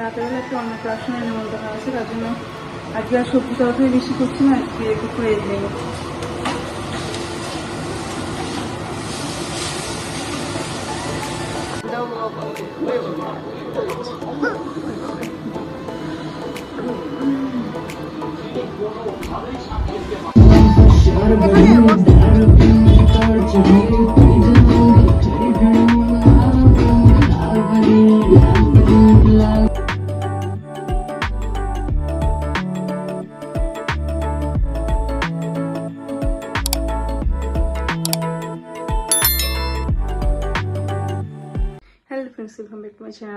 রাতেবেলা একটু অন্য প্রাশনে নিমন্ত্রণ আছে, তার জন্য আজকে আর সবজি তরকারি বেশি করছি না, আজকে একটু করে দিয়ে গেছি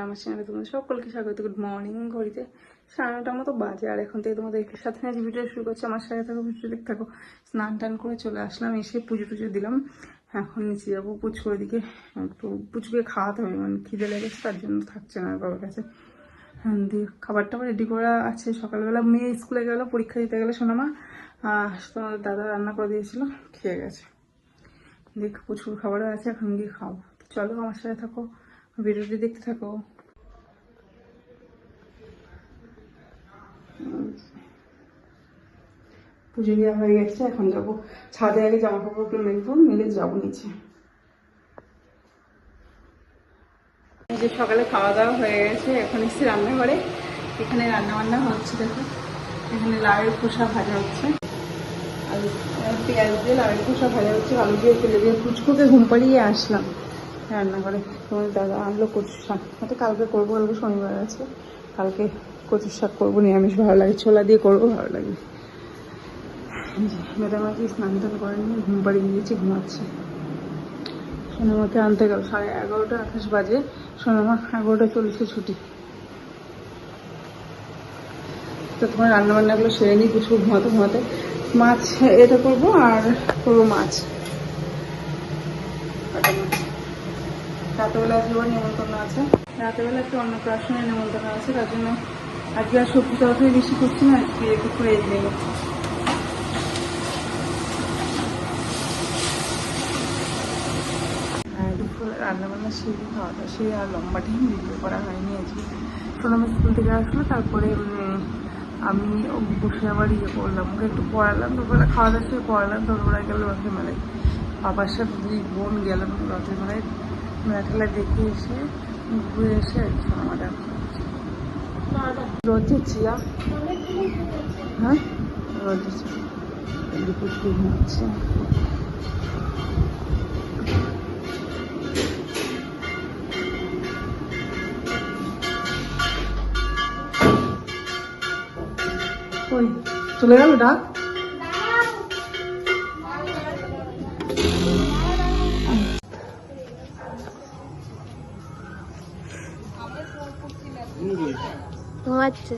আমার সকলকে মর্নিং ঘড়িতে মতো বাজে। আর এখন থেকে তোমাদের সাথে ভিডিও আমার সাথে থাকো ভিডিও থাকো। স্নান টান করে চলে আসলাম, এসে পুজো টুজো দিলাম। এখন নিচে যাব পুচকোর দিকে। একটু পুচকে খাওয়াতে হবে মানে খিদে লেগেছে, তার জন্য থাকছে না বাবার কাছে। খাবার টাবার রেডি করা আছে। সকালবেলা মেয়ে স্কুলে গেলো, পরীক্ষা দিতে গেলে সোনামা। তোমাদের দাদা রান্না করে দিয়েছিল, খেয়ে গেছে। দেখ প্রচুর খাবারও আছে, এখন গিয়ে খাব। চলো আমার সাথে থাকো। ভিডিওটি দেখতে থাকো। পুজো দেওয়া হয়ে গেছে, এখন যাব। ছাদে আগে জামা কাপড়গুলো মেলবো, মেলে যাব নিচে। যে সকালে খাওয়া দাওয়া হয়ে গেছে, এখন এসেছি রান্নাঘরে। এখানে রান্না বান্না হচ্ছে, দেখো। এখানে লাউয়ের খোসা ভাজা হচ্ছে। আর পেঁয়াজ দিয়ে লাউয়ের খোসা ভাজা হচ্ছে, আলু দিয়ে, তেলে দিয়ে ফুচকোকে ঘুম পাড়িয়ে আসলাম। রান্না করে তোমার দাদা আনলো কচু শাক। হয়তো কালকে করব, কালকে শনিবার আছে। কালকে কচুর শাক করব, নিরামিষ ভালো লাগে। ছোলা দিয়ে করব, ভালো লাগে। ম্যাডাম আজকে স্নান টান করেনি ঘুম পাড়িয়ে দিয়েছি, ঘুমাচ্ছে। সোনামাকে আনতে গেল। সাড়ে এগারোটা আঠাশ বাজে। সোনামা এগারোটা চল্লিশে ছুটি। তো তোমার রান্না বান্নাগুলো সেরে নিই কিছু ঘুমাতে ঘুমাতে। মাছ এটা করব আর করব মাছ কাটা মাছ রাতেবেলা আজকে আবার নিমন্ত্রণ আছে। রাতেবেলা একটা অন্য প্রাশনের নিমন্ত্রণ আছে, তার জন্য আজকে আর সবজি তরকারি বেশি করছি না, আজকে একটু আর দুপুরে রান্নাবান্না সেই খাওয়া দাওয়া, সেই আর লম্বা টাইম ভিডিও করা হয়নি আজকে। প্রথমে স্কুল থেকে আসলো, তারপরে আমি বসে আবার ইয়ে করলাম, ওকে একটু পড়ালাম দুপুরে খাওয়া দাওয়া সে পড়ালাম, তারপরে গেল রথের মেলায়। বাবার সাথে দুই বোন গেলাম রথের মেলায়। মেলা দেখে এসে ঘুরে এসে আমাদের হ্যাঁ? রোদ দুপুর ঘুমাচ্ছে। ওই চলে গেল ডাক? ঘুমাচ্ছে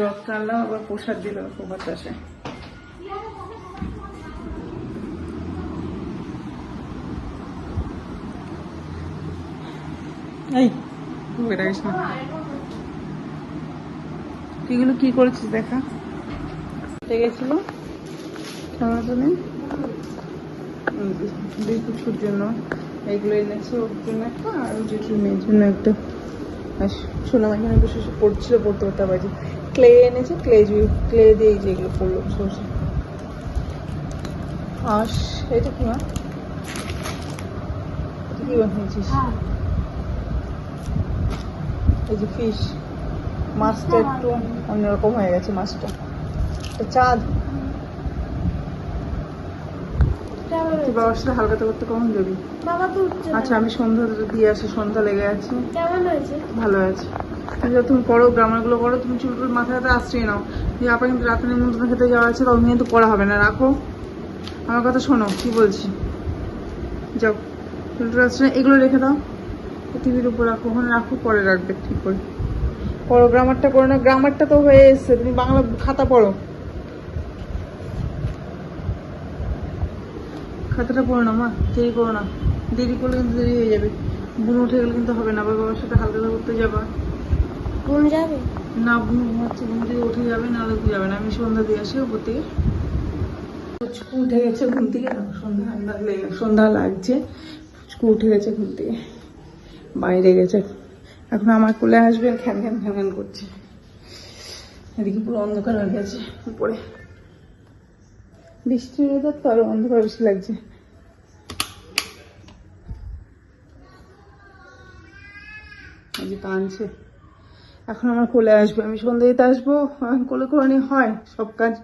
রথ টানলাম, আবার প্রসাদ দিল, প্রভাত চাষে এই না এগুলো কি করেছিস দেখা? গেছিল? পুচুর জন্য। এগুলো এনেছে ওর জন্য একটা, আর জেঠুর মেয়ের জন্য একটা। সোনাম এখানে বসে পড়ছিল পড়তে পড়তে বাজি ক্লে এনেছে ক্লে ক্লে দিয়ে যেগুলো পড়ল সরষে আস এটা কি মা? কি বানিয়েছিস? এই যে ফিশ মাছটা একটু অন্যরকম হয়ে গেছে মাছটা চাঁদ তুই বাবার সাথে হালকাতে করতে কখন যাবি। আচ্ছা আমি সন্ধ্যা দিয়ে আসি সন্ধ্যা লেগে আছে। ভালো আছে। তুমি তুমি পড়ো গ্রামারগুলো করো তুমি চুলটুল মাথায় হাতে আশ্রয় নাও। যে আপা কিন্তু রাতে নিমন্ত্রণ খেতে যাওয়া আছে তখন কিন্তু পড়া হবে না রাখো। আমার কথা শোনো কি বলছি? যাও চুলটুল আশ্রয় এগুলো রেখে দাও। টিভির উপর রাখো ওখানে রাখো পরে রাখবে ঠিক করে। পড়ো গ্রামারটা করো না গ্রামারটা তো হয়ে এসছে তুমি বাংলা খাতা পড়ো। খাতাটা পড়ো না মা। দেরি করো না। দেরি করলে কিন্তু দেরি হয়ে যাবে। বুন উঠে গেলে কিন্তু হবে না। বাবার সাথে হালকা করতে যাবা। বোন যাবে? না বুন ঘুমাচ্ছে। ঘুম থেকে উঠে যাবে না হলে যাবে না। আমি সন্ধ্যা দিয়ে আসি উপর থেকে। পুচকু উঠে গেছে ঘুম থেকে। সন্ধ্যা সন্ধ্যা লেগে সন্ধ্যা লাগছে। পুচকু উঠে গেছে ঘুম থেকে। বাইরে গেছে। এখন আমার কোলে আসবে আর খ্যান খ্যান খ্যান খ্যান করছে। এদিকে পুরো অন্ধকার হয়ে গেছে উপরে। বৃষ্টির ওয়েদার তো আরও অন্ধকার বেশি লাগছে। টানছে। এখন আমার কোলে আসবে। আমি সন্ধ্যে দিতে আসব কোলে করে হয় সব কাজ।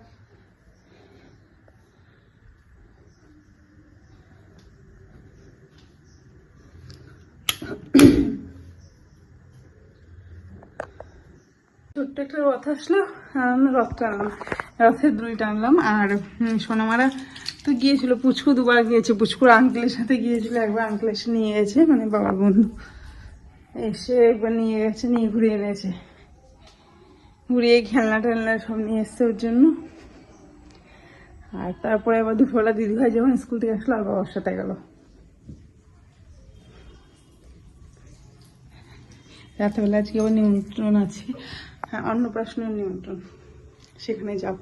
ছোট্ট একটা রথ আসলো, আর আমি রথ টানলাম রথের দড়ি টানলাম আর সোনামারা তো গিয়েছিল, পুচকু দুবার গিয়েছে, পুচকুর আঙ্কেলের সাথে গিয়েছিল, একবার আঙ্কেল এসে নিয়ে গেছে মানে বাবার বন্ধু। এসে একবার নিয়ে গেছে, নিয়ে ঘুরিয়ে এনেছে। ঘুরিয়ে খেলনা টেলনা সব নিয়ে এসছে ওর জন্য। আর তারপরে আবার দুপুরবেলা দিদিভাই যখন স্কুল থেকে আসলো, আর বাবার সাথে গেল। রাতেবেলা আজকে আবার নিমন্ত্রণ আছে। হ্যাঁ অন্নপ্রাশনের নিমন্ত্রণ। সেখানে যাব।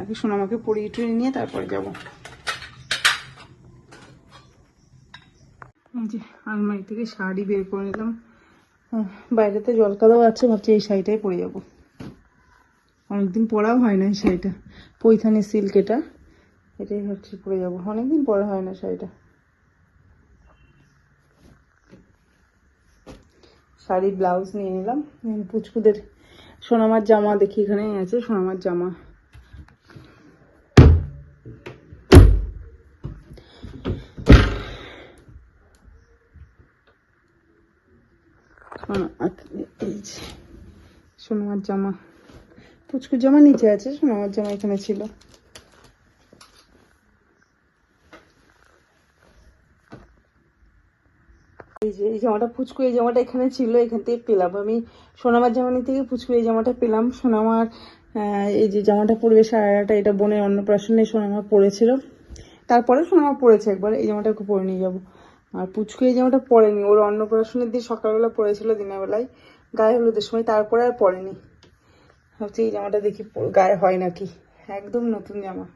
আগে সোনামাকে পড়িয়ে টড়িয়ে নিয়ে তারপরে যাব। যে আলমারি থেকে শাড়ি বের করে নিলাম। হ্যাঁ, বাইরেতে জল কাদাও আছে ভাবছি এই শাড়িটাই পরে যাব। অনেকদিন পরাও হয় না এই শাড়িটা। পৈথানি সিল্ক এটা। এটাই ভাবছি পরে যাব। অনেকদিন পরা হয় না শাড়িটা। শাড়ি ব্লাউজ নিয়ে নিলাম। পুচকুদের সোনামার জামা দেখি এখানে আছে, সোনামার জামা। সোনামার জামা। পুচকুর জামা নিচে আছে, সোনামার জামা এখানে ছিল। যে এই জামাটা পুচকু এই জামাটা এখানে ছিল, এখান থেকে পেলাম। আমি সোনামার জামানি থেকে পুচকু এই জামাটা পেলাম। সোনামার এই যে জামাটা পরবে সারাটা এটা বোনের অন্নপ্রাশনে সোনামা পরেছিল তারপরে সোনামা পরেছে একবার, এই জামাটা একটু পরে নিয়ে যাব। আর পুচকু এই জামাটা পরেনি ওর অন্নপ্রাশনের দিন সকালবেলা পরেছিল দিনের বেলায়, গায়ে হলুদের সময়, তারপরে আর পরেনি ভাবছি এই জামাটা দেখি, গায়ে হয় নাকি? একদম নতুন জামা।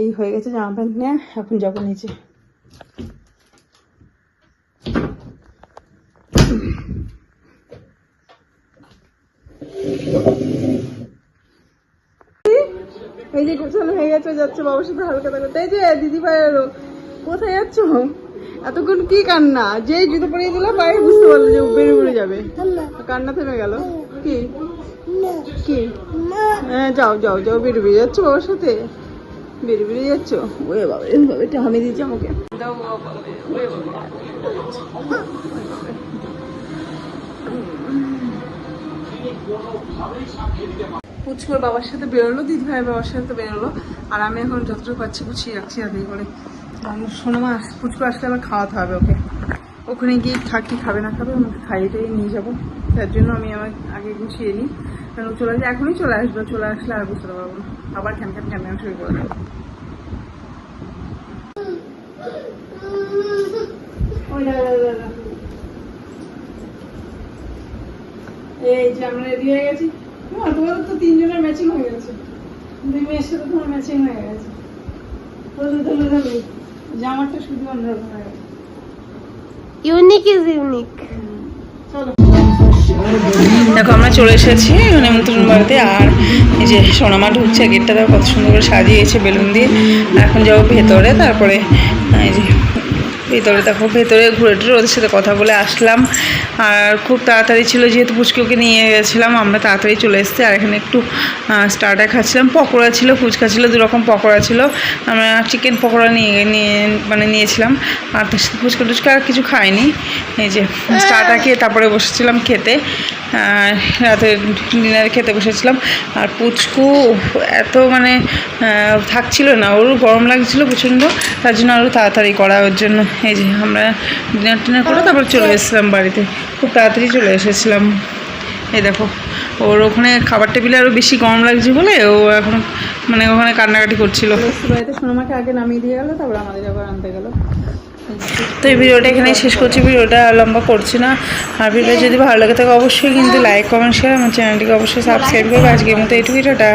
এই হয়ে গেছে জামা প্যান্ট নিয়ে এখন যাব নিচে। এই যে গোছানো হয়ে গেছে যাচ্ছে বাবার সাথে হালকা করতে এই যে দিদি ভাই আরও কোথায় যাচ্ছ? এতক্ষণ কি কান্না? যে জুতো পরিয়ে দিল পায়ে বুঝতে পারল যে বেড়ে বেড়ে যাবে। কান্না থেমে গেল। কি? কি? হ্যাঁ যাও যাও যাও বেরিয়ে বেরিয়ে যাচ্ছ বাবার সাথে। বেরিয়ে বেরিয়ে যাচ্ছ? ওরে বাবা রে বাবা এটা হামি দিয়েছে আমাকে। পুচকুর বাবার সাথে বেরোলো দিদি ভাই বাবার সাথে বেরোলো। আর আমি এখন যতটুকু পাচ্ছি গুছিয়ে রাখছি আদি করে। শোনো আস পুচকু আসলে আবার খাওয়াতে হবে ওকে। ওখানে গিয়ে থাকি খাবে না খাবে আমাকে খাইয়েটাই নিয়ে যাব। তার জন্য আমি আমার আগে গুছিয়ে নিই। কারণ চলে আসে, এখনই চলে আসবে, চলে আসলে আর বুঝতে পারব না। আবার খ্যান খ্যান খ্যান খ্যান শুরু করে দেবো। এই যে আমরা রেডি হয়ে গেছি। তোমাদের তো তিনজনের ম্যাচিং হয়ে গেছে। দুই মেয়ের সাথে তোমার ম্যাচিং হয়ে গেছে। জামাটা শুধু অন্যরকম হয়ে গেছে। ইউনিক ইজ ইউনিক চলো। দেখো, আমরা চলে এসেছি নিমন্ত্রণ বাড়িতে, আর এই যে সোনামা ঢুকছে, গেটটা কত সুন্দর করে সাজিয়েছে বেলুন দিয়ে। এখন যাব ভেতরে, তারপরে, এই যে ভেতরে দেখো, ভেতরে ঘুরে টুরে ওদের সাথে কথা বলে আসলাম। আর খুব তাড়াতাড়ি ছিল, যেহেতু পুচকুকে নিয়ে গেছিলাম, আমরা তাড়াতাড়ি চলে এসেছি। আর এখানে একটু স্টার্টার খাচ্ছিলাম। পকোড়া ছিল, ফুচকা ছিল, দু রকম পকোড়া ছিল। আমরা চিকেন পকোড়া নিয়ে নিয়ে মানে নিয়েছিলাম। আর তার সাথে ফুচকা টুচকা আর কিছু খাইনি। এই যে, স্টার্টার খেয়ে তারপরে বসেছিলাম খেতে। আর রাতে ডিনার খেতে বসেছিলাম। আর পুচকু এত মানে থাকছিল না। ওর গরম লাগছিল প্রচণ্ড। তার জন্য আরও তাড়াতাড়ি করা ওর জন্য। এই যে আমরা ডিনার টিনার করে তারপর চলে এসেছিলাম বাড়িতে। খুব তাড়াতাড়ি চলে এসেছিলাম। এই দেখো ওর ওখানে খাবার টেবিলে আরও বেশি গরম লাগছে বলে ও এখন মানে ওখানে কান্নাকাটি করছিল। বাড়িতে সোনামাকে আগে নামিয়ে দিয়ে গেলো তারপর আমাদের আবার আনতে গেলো। তো এই ভিডিওটা এখানে শেষ করছি ভিডিওটা লম্বা করছি না। আর ভিডিও যদি ভালো লাগে থাকে অবশ্যই কিন্তু লাইক কমেন্ট শেয়ার আমার চ্যানেলটিকে অবশ্যই সাবস্ক্রাইব করবে। আজকের মতো এইটুকুই টাটা।